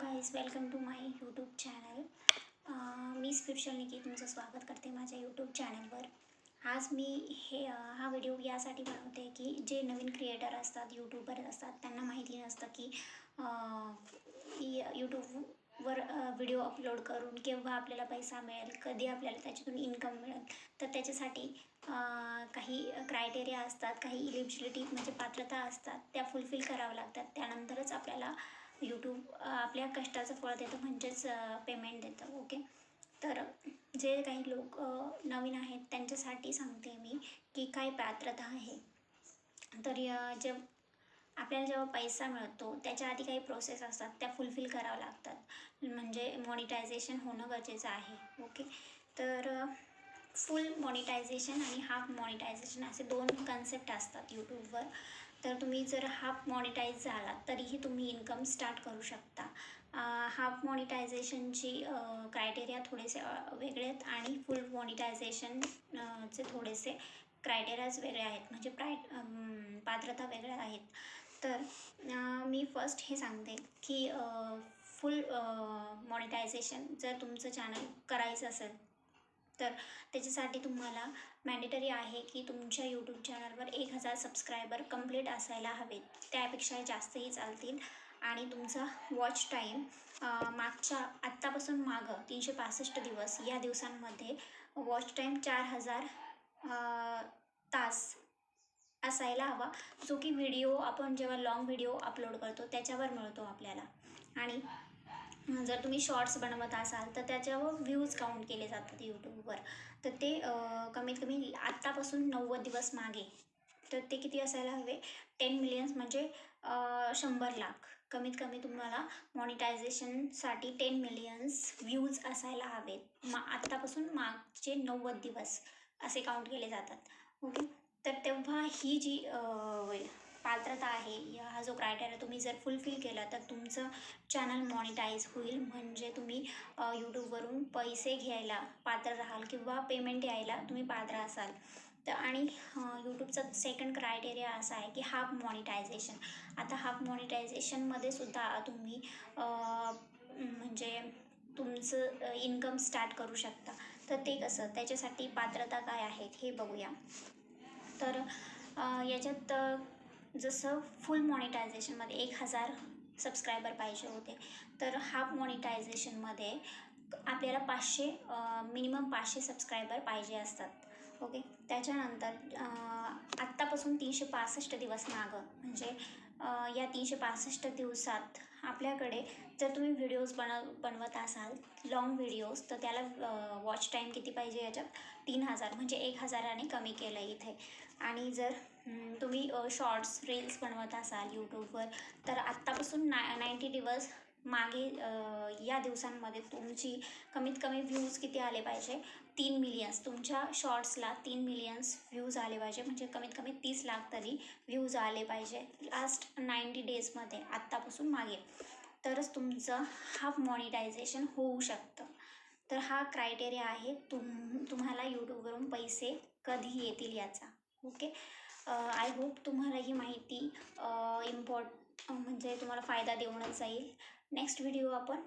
Guys welcome to my YouTube channel me spiritual Nikki तुमचं स्वागत करते माझ्या यूट्यूब चॅनलवर आज मी हे हा व्हिडिओ यासाठी बनवते की जे नवीन क्रिएटर असतात यूट्यूबर असतात त्यांना माहिती नसतं की यूट्यूबवर व्हिडिओ अपलोड करून केव्हा आपल्याला पैसा मिळेल कधी आपल्याला त्याच्यातून इन्कम मिळेल. तर त्याच्यासाठी काही क्रायटेरिया असतात काही इलिजिबिलिटी म्हणजे पात्रता असतात त्या फुलफिल कराव्या लागतात. त्यानंतरच आपल्याला यूट्यूब आपल्या कष्टाचं फळ देतं म्हणजेच पेमेंट देतं ओके तर जे काही लोक नवीन आहेत त्यांच्यासाठी सांगते मी की काय पात्रता आहे. तर जे आपल्याला जेव्हा पैसा मिळतो त्याच्या आधी काही प्रोसेस असतात त्या फुलफिल कराव्या लागतात. म्हणजे मॉनिटायझेशन होणं गरजेचं आहे ओके तर फुल मॉनिटायझेशन आणि हाफ मॉनिटायझेशन असे दोन कन्सेप्ट असतात यूट्यूबवर तर तुम्ही जर हाफ मॉनिटाईज झाला तरीही तुम्ही इन्कम स्टार्ट करू शकता. हाफ मॉनिटायझेशनची क्रायटेरिया थोडेसे वेगळे आहेत आणि फुल मॉनिटायझेशन चे थोडेसे क्रायटेरियाज वेगळे आहेत. म्हणजे प्राय पात्रता वेगळ्या आहेत. तर मी फर्स्ट हे सांगते की फुल मॉनिटायझेशन जर तुमचं चॅनल करायचं असेल तर त्याच्यासाठी तुम्हाला मॅन्डेटरी आहे की तुमच्या यूट्यूब चॅनलवर एक हजार सबस्क्रायबर कंप्लीट असायला हवेत. त्यापेक्षा जास्तही चालतील. आणि तुमचा वॉच टाईम मागच्या आत्तापासून मागं तीनशे पासष्ट दिवस या दिवसांमध्ये वॉच टाईम चार हजार तास असायला हवा जो की व्हिडिओ आपण जेव्हा लॉंग व्हिडिओ अपलोड करतो त्याच्यावर मिळतो आपल्याला. आणि जर तुम्ही शॉर्ट्स बनवत असाल तर त्याच्यावर व्ह्यूज काउंट केले जातात यूट्यूबवर तर ते कमीत कमी आत्तापासून नव्वद दिवस मागे तर ते किती असायला हवे? टेन मिलियन्स म्हणजे शंभर लाख. कमीत कमी तुम्हाला मॉनिटायझेशनसाठी टेन मिलियन्स व्ह्यूज असायला हवेत. मा आत्तापासून मागचे नव्वद दिवस असे काउंट केले जातात. ओके तर तेव्हा ही जी पात्रता आहे. या हा जो क्रायटेरिया तुम्ही जर फुलफिल केला तर तुमचं चॅनल मॉनिटाईज होईल. म्हणजे तुम्ही यूट्यूबवरून पैसे घ्यायला पात्र राहाल किंवा पेमेंट यायला तुम्ही पात्र असाल. तर आणि यूट्यूबचा सेकंड क्रायटेरिया असा आहे की हाफ मॉनिटायझेशन आता हाफ मॉनिटायझेशनमध्ये सुद्धा तुम्ही म्हणजे तुमचं इन्कम स्टार्ट करू शकता. तर ते कसं? त्याच्यासाठी पात्रता काय आहेत हे बघूया. तर याच्यात जसं फुल मॉनिटायझेशनमध्ये एक हजार सबस्क्रायबर पाहिजे होते तर हाफ मॉनिटायझेशनमध्ये आपल्याला पाचशे मिनिमम पाचशे सबस्क्रायबर पाहिजे असतात. ओके त्याच्यानंतर आत्तापासून तीनशे पासष्ट दिवस मागं. म्हणजे या तीनशे पासष्ट दिवसात आपल्याकडे जर तुम्ही व्हिडिओज बनव बनवत असाल लाँग व्हिडिओज तर त्याला वॉच टाईम किती पाहिजे याच्यात? तीन हजार म्हणजे एक हजाराने कमी केलं आहे इथे. आणि जर तुम्ही शॉर्ट्स रील्स बनवत असाल यूट्यूबवर तर आत्तापासून ना नाईंटी दिवस मागे या दिवसांमध्ये तुमची कमीत कमी व्ह्यूज किती आले पाहिजे? तीन मिलियन्स तुमच्या शॉर्ट्सला तीन मिलियन्स व्ह्यूज आले पाहिजे. म्हणजे कमीत कमी तीस लाख तरी व्ह्यूज आले पाहिजे. लास्ट नाईंटी डेजमध्ये आत्तापासून मागे. तरच तुमचं हाफ मॉनिटायझेशन होऊ शकतं. तर हा क्रायटेरिया आहे तुम तुम्हाला यूट्यूबवरून पैसे कधी येतील याचा. ओके आय होप तुम्हाला ही माहिती इम्पॉर्ट म्हणजे तुम्हाला फायदा देऊनच जाईल. नेक्स्ट व्हिडिओ आपण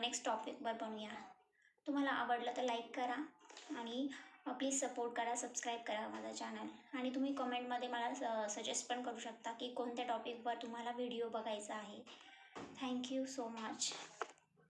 नेक्स्ट टॉपिकवर बनवूया. तुम्हाला आवडलं तर लाईक करा आणि प्लीज सपोर्ट करा सबस्क्राईब करा माझं चॅनल आणि तुम्ही कमेंटमध्ये मला सजेस्ट पण करू शकता की कोणत्या टॉपिकवर तुम्हाला व्हिडिओ बघायचा आहे. Thank you so much